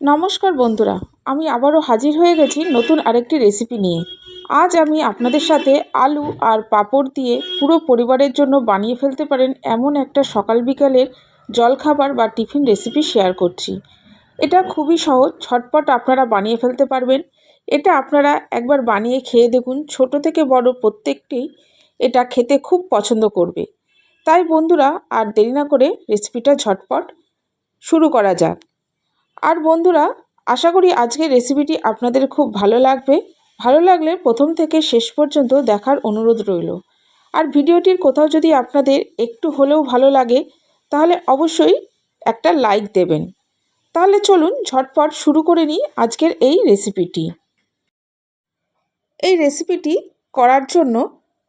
নমস্কার বন্ধুরা, আমি আবারও হাজির হয়ে গেছি নতুন আরেকটি রেসিপি নিয়ে। আজ আমি আপনাদের সাথে আলু আর পাঁপড় দিয়ে পুরো পরিবারের জন্য বানিয়ে ফেলতে পারেন এমন একটা সকাল বিকালের জলখাবার বা টিফিন রেসিপি শেয়ার করছি। এটা খুবই সহজ, ছটপট আপনারা বানিয়ে ফেলতে পারবেন। এটা আপনারা একবার বানিয়ে খেয়ে দেখুন, ছোট থেকে বড় প্রত্যেকটি এটা খেতে খুব পছন্দ করবে। তাই বন্ধুরা, আর দেরি না করে রেসিপিটা ঝটপট শুরু করা যাক। আর বন্ধুরা, আশা করি আজকের রেসিপিটি আপনাদের খুব ভালো লাগবে। ভালো লাগলে প্রথম থেকে শেষ পর্যন্ত দেখার অনুরোধ রইল। আর ভিডিওটির কোথাও যদি আপনাদের একটু হলেও ভালো লাগে, তাহলে অবশ্যই একটা লাইক দেবেন। তাহলে চলুন ঝটপট শুরু করে নিই আজকের এই রেসিপিটি এই রেসিপিটি করার জন্য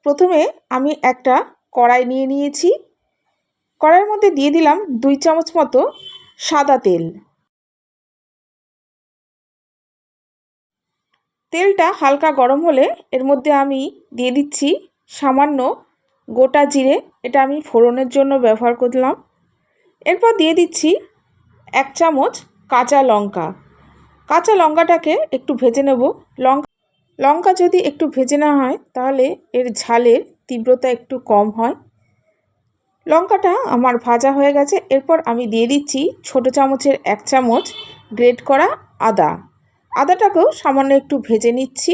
প্রথমে আমি একটা কড়াই নিয়ে নিয়েছি। কড়াইয়ের মধ্যে দিয়ে দিলাম দুই চামচ মতো সাদা তেল। তেলটা হালকা গরম হলে এর মধ্যে আমি দিয়ে দিচ্ছি সামান্য গোটা জিরে। এটা আমি ফোড়নের জন্য ব্যবহার করলাম। এরপর দিয়ে দিচ্ছি এক চামচ কাঁচা লঙ্কা। কাঁচা লঙ্কাটাকে একটু ভেজে নেব। লঙ্কা লঙ্কা যদি একটু ভেজে না হয়, তাহলে এর ঝালের তীব্রতা একটু কম হয়। লঙ্কাটা আমার ভাজা হয়ে গেছে। এরপর আমি দিয়ে দিচ্ছি ছোট চামচের এক চামচ গ্রেট করা আদা। আদাটাকেও সামান্য একটু ভেজে নিচ্ছি।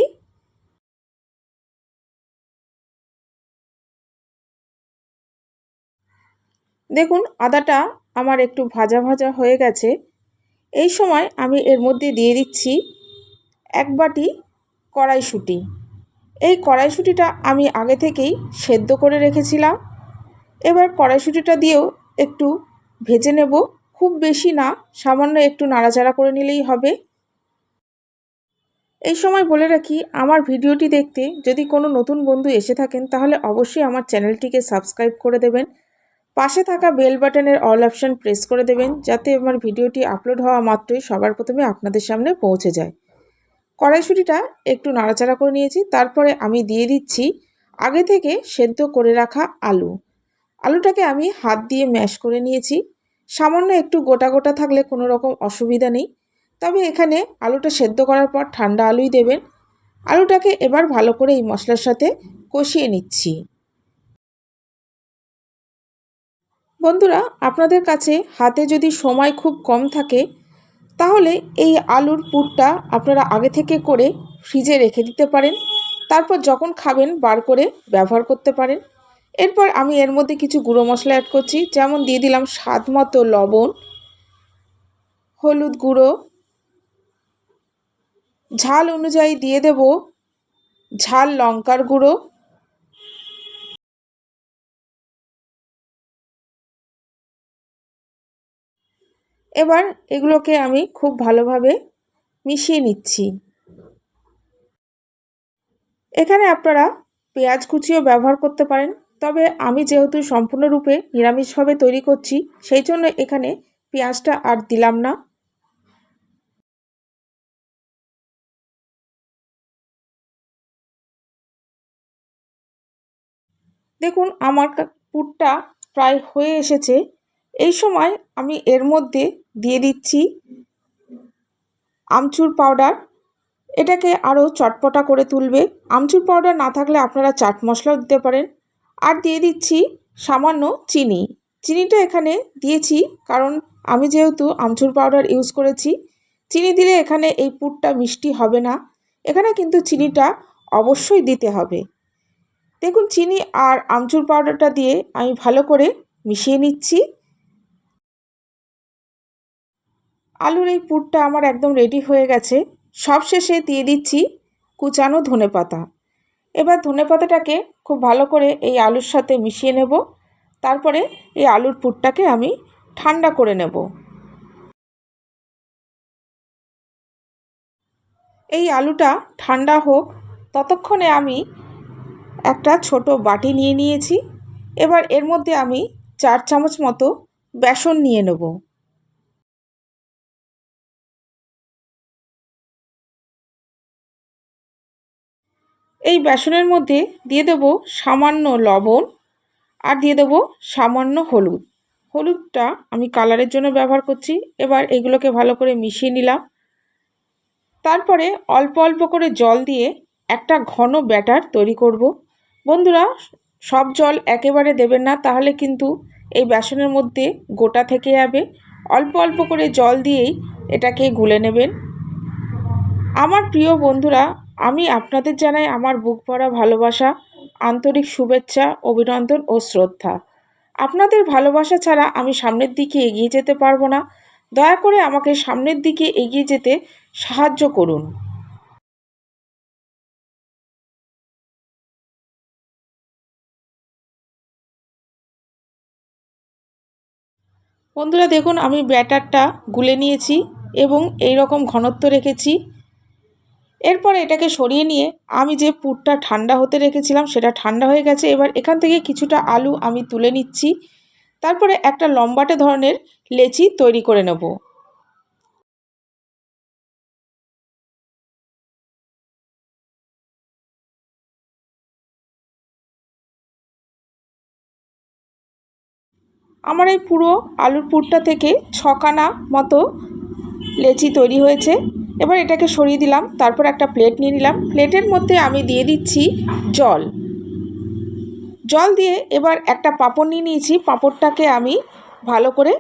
দেখুন, আদাটা আমার একটু ভাজা ভাজা হয়ে গেছে। এই সময় আমি এর মধ্যে দিয়ে দিচ্ছি এক বাটি কড়াইশুঁটি। এই কড়াইশুঁটিটা আমি আগে থেকেই সেদ্ধ করে রেখেছিলাম। এবার কড়াইশুঁটিটা দিয়েও একটু ভেজে নেব। খুব বেশি না, সামান্য একটু নাড়াচাড়া করে নিলেই হবে। এই সময় বলে রাখি, আমার ভিডিওটি দেখতে যদি কোনো নতুন বন্ধু এসে থাকেন, তাহলে অবশ্যই আমার চ্যানেলটিকে সাবস্ক্রাইব করে দেবেন। পাশে থাকা বেল বাটনের অল অপশান প্রেস করে দেবেন, যাতে আমার ভিডিওটি আপলোড হওয়া মাত্রই সবার প্রথমে আপনাদের সামনে পৌঁছে যায়। কড়াইশুটিটা একটু নাড়াচাড়া করে নিয়েছি, তারপরে আমি দিয়ে দিচ্ছি আগে থেকে সেদ্ধ করে রাখা আলু। আলুটাকে আমি হাত দিয়ে ম্যাশ করে নিয়েছি। সামান্য একটু গোটা গোটা থাকলে কোনো রকম অসুবিধা নেই। তবে এখানে আলুটা সেদ্ধ করার পর ঠান্ডা আলুই দেবেন। আলুটাকে এবার ভালো করে এই মশলার সাথে কষিয়ে নিচ্ছি। বন্ধুরা, আপনাদের কাছে হাতে যদি সময় খুব কম থাকে, তাহলে এই আলুর পুরটা আপনারা আগে থেকে করে ফ্রিজে রেখে দিতে পারেন। তারপর যখন খাবেন, বার করে ব্যবহার করতে পারেন। এরপর আমি এর মধ্যে কিছু গুঁড়ো মশলা অ্যাড করছি। যেমন দিয়ে দিলাম স্বাদ মতো লবণ, হলুদ গুঁড়ো ঝাল অনুযায়ী দিয়ে দেব ঝাল লঙ্কার গুঁড়ো। এবার এগুলোকে আমি খুব ভালোভাবে মিশিয়ে নিচ্ছি। এখানে আপনারা পেঁয়াজ কুচিও ব্যবহার করতে পারেন, তবে আমি যেহেতু সম্পূর্ণরূপে নিরামিষভাবে তৈরি করছি, সেই জন্য এখানে পেঁয়াজটা আর দিলাম না। দেখুন, আমার পুরটা প্রায় হয়ে এসেছে। এই সময় আমি এর মধ্যে দিয়ে দিচ্ছি আমচুর পাউডার। এটাকে আরও চটপটা করে তুলবে। আমচুর পাউডার না থাকলে আপনারা চাট মশলাও দিতে পারেন। আর দিয়ে দিচ্ছি সামান্য চিনি। চিনিটা এখানে দিয়েছি কারণ আমি যেহেতু আমচুর পাউডার ইউজ করেছি, চিনি দিলে এখানে এই পুরটা মিষ্টি হবে না। এখানে কিন্তু চিনিটা অবশ্যই দিতে হবে। দেখুন, চিনি আর আমচুর পাউডারটা দিয়ে আমি ভালো করে মিশিয়ে নিচ্ছি। আলুর এই পুরটা আমার একদম রেডি হয়ে গেছে। সব শেষে দিয়ে দিচ্ছি কুচানো ধনে পাতা। এবার ধনে পাতাটাকে খুব ভালো করে এই আলুর সাথে মিশিয়ে নেব। তারপরে এই আলুর পুরটাকে আমি ঠান্ডা করে নেব। এই আলুটা ঠান্ডা হোক, ততক্ষণে আমি একটা ছোট বাটি নিয়ে নিয়েছি। এবার এর মধ্যে আমি চার চামচ মতো বেসন নিয়ে নেব। এই বেসনের মধ্যে দিয়ে দেব সামান্য লবণ আর দিয়ে দেবো সামান্য হলুদ। হলুদটা আমি কালারের জন্য ব্যবহার করছি। এবার এগুলোকে ভালো করে মিশিয়ে নিলাম। তারপরে অল্প অল্প করে জল দিয়ে একটা ঘন ব্যাটার তৈরি করব। বন্ধুরা, সব জল একেবারে দেবেন না, তাহলে কিন্তু এই বেসনের মধ্যে গোটা থেকে যাবে। অল্প অল্প করে জল দিয়েই এটাকে গুলে নেবেন। আমার প্রিয় বন্ধুরা, আমি আপনাদের জানাই আমার বুক ভরা ভালোবাসা, আন্তরিক শুভেচ্ছা, অভিনন্দন ও শ্রদ্ধা। আপনাদের ভালোবাসা ছাড়া আমি সামনের দিকে এগিয়ে যেতে পারব না। দয়া করে আমাকে সামনের দিকে এগিয়ে যেতে সাহায্য করুন। বন্ধুরা দেখুন, আমি ব্যাটারটা গুলে নিয়েছি এবং এই রকম ঘনত্ব রেখেছি। এরপর এটাকে সরিয়ে নিয়ে আমি যে পুরটা ঠান্ডা হতে রেখেছিলাম, সেটা ঠান্ডা হয়ে গেছে। এবার এখান থেকে কিছুটা আলু আমি তুলে নিচ্ছি। তারপরে একটা লম্বাটে ধরনের লেচি তৈরি করে নেব। আমার এই পুরো আলুর পুরটা থেকে ছকানা মতো লেচি তৈরি হয়েছে। এবার এটাকে সরিয়ে দিলাম, তারপর একটা প্লেট নিয়ে নিলাম। প্লেটের মধ্যে আমি দিয়ে দিচ্ছি জল। জল দিয়ে এবার একটা পাঁপড় নিয়ে নিয়েছি। পাঁপড়টাকে আমি ভালো করে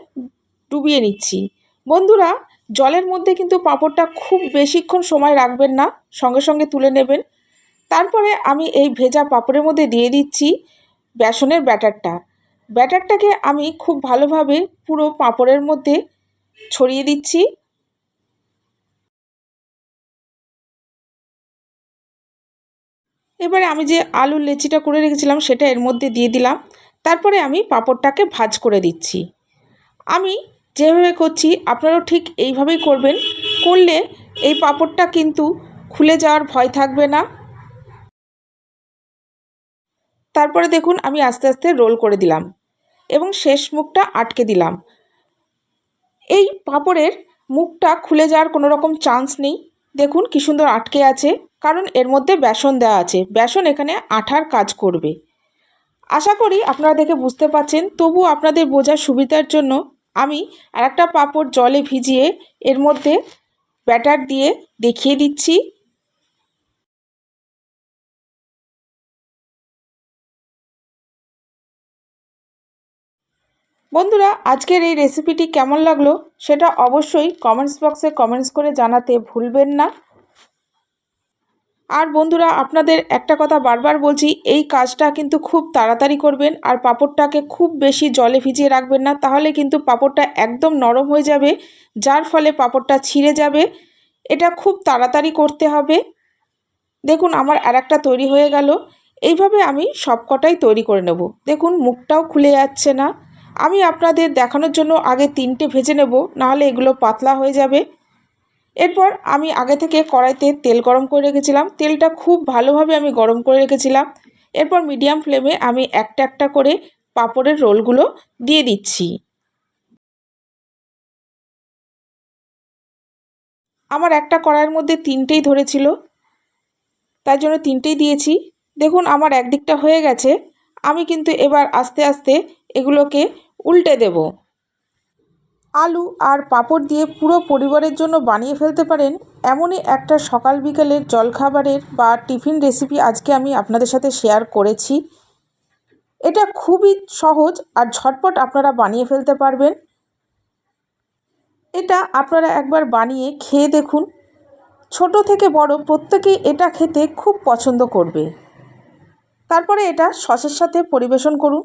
ডুবিয়ে নিচ্ছি। বন্ধুরা, জলের মধ্যে কিন্তু পাঁপড়টা খুব বেশিক্ষণ সময় রাখবেন না, সঙ্গে সঙ্গে তুলে নেবেন। তারপরে আমি এই ভেজা পাঁপড়ের মধ্যে দিয়ে দিচ্ছি বেসনের ব্যাটারটা। ব্যাটারটাকে আমি খুব ভালোভাবে পুরো পাঁপড়ের মধ্যে ছড়িয়ে দিচ্ছি। এবারে আমি যে আলুর লেচিটা করে রেখেছিলাম, সেটা এর মধ্যে দিয়ে দিলাম। তারপরে আমি পাঁপড়টাকে ভাজ করে দিচ্ছি। আমি যেভাবে করছি, আপনারাও ঠিক এইভাবেই করবেন। করলে এই পাঁপড়টা কিন্তু খুলে যাওয়ার ভয় থাকবে না। তারপরে দেখুন আমি আস্তে আস্তে রোল করে দিলাম এবং শেষ মুখটা আটকে দিলাম। এই পাঁপড়ের মুখটা খুলে যাওয়ার কোনো রকম চান্স নেই। দেখুন কি সুন্দর আটকে আছে, কারণ এর মধ্যে বেসন দেওয়া আছে। বেসন এখানে আঠার কাজ করবে। আশা করি আপনারা দেখে বুঝতে পাচ্ছেন তবু আপনাদের বোঝার সুবিধার জন্য আমি আর একটা পাঁপড় জলে ভিজিয়ে এর মধ্যে ব্যাটার দিয়ে দেখিয়ে দিচ্ছি। বন্ধুরা, আজকের এই রেসিপিটি কেমন লাগল সেটা অবশ্যই কমেন্টস বক্সে কমেন্টস করে জানাতে ভুলবেন না। আর বন্ধুরা, আপনাদের একটা কথা বারবার বলছি, এই কাজটা কিন্তু খুব তাড়াতাড়ি করবেন আর পাঁপড়টাকে খুব বেশি জলে ভিজিয়ে রাখবেন না, তাহলে কিন্তু পাঁপড়টা একদম নরম হয়ে যাবে, যার ফলে পাঁপড়টা ছিঁড়ে যাবে। এটা খুব তাড়াতাড়ি করতে হবে। দেখুন, আমার আর একটা তৈরি হয়ে গেল। এইভাবে আমি সবকটাই তৈরি করে নেব। দেখুন, মুখটাও খুলে যাচ্ছে না। আমি আপনাদের দেখানোর জন্য আগে তিনটে ভেজে নেব, নাহলে এগুলো পাতলা হয়ে যাবে। এরপর আমি আগে থেকে কড়াইতে তেল গরম করে রেখেছিলাম। তেলটা খুব ভালোভাবে আমি গরম করে রেখেছিলাম। এরপর মিডিয়াম ফ্লেমে আমি একটা একটা করে পাঁপড়ের রোলগুলো দিয়ে দিচ্ছি। আমার একটা কড়াইয়ের মধ্যে তিনটেই ধরেছিল তার জন্য তিনটেই দিয়েছি। দেখুন, আমার একদিকটা হয়ে গেছে। আমি কিন্তু এবার আস্তে আস্তে এগুলোকে উল্টে দেব। আলু আর পাঁপড় দিয়ে পুরো পরিবারের জন্য বানিয়ে ফেলতে পারেন এমনই একটা সকাল বিকেলের জলখাবারের বা টিফিন রেসিপি আজকে আমি আপনাদের সাথে শেয়ার করেছি। এটা খুবই সহজ আর ঝটপট আপনারা বানিয়ে ফেলতে পারবেন। এটা আপনারা একবার বানিয়ে খেয়ে দেখুন। ছোট থেকে বড় প্রত্যেকেই এটা খেতে খুব পছন্দ করবে। তারপরে এটা সসের সাথে পরিবেশন করুন।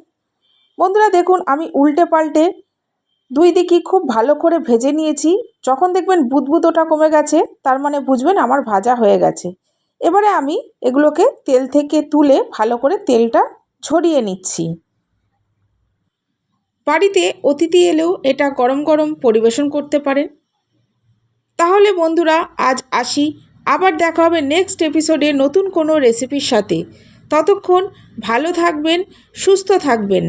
বন্ধুরা দেখুন, আমি উল্টে পাল্টে দুই দিকই খুব ভালো করে ভেজে নিয়েছি। যখন দেখবেন বুদবুদ ওটা কমে গেছে, তার মানে বুঝবেন আমার ভাজা হয়ে গেছে। এবারে আমি এগুলোকে তেল থেকে তুলে ভালো করে তেলটা ঝরিয়ে নিচ্ছি। বাড়িতে অতিথি এলেও এটা গরম গরম পরিবেশন করতে পারেন। তাহলে বন্ধুরা, আজ আসি। আবার দেখা হবে নেক্সট এপিসোডে নতুন কোনো রেসিপির সাথে। ততক্ষণ ভালো থাকবেন, সুস্থ থাকবেন।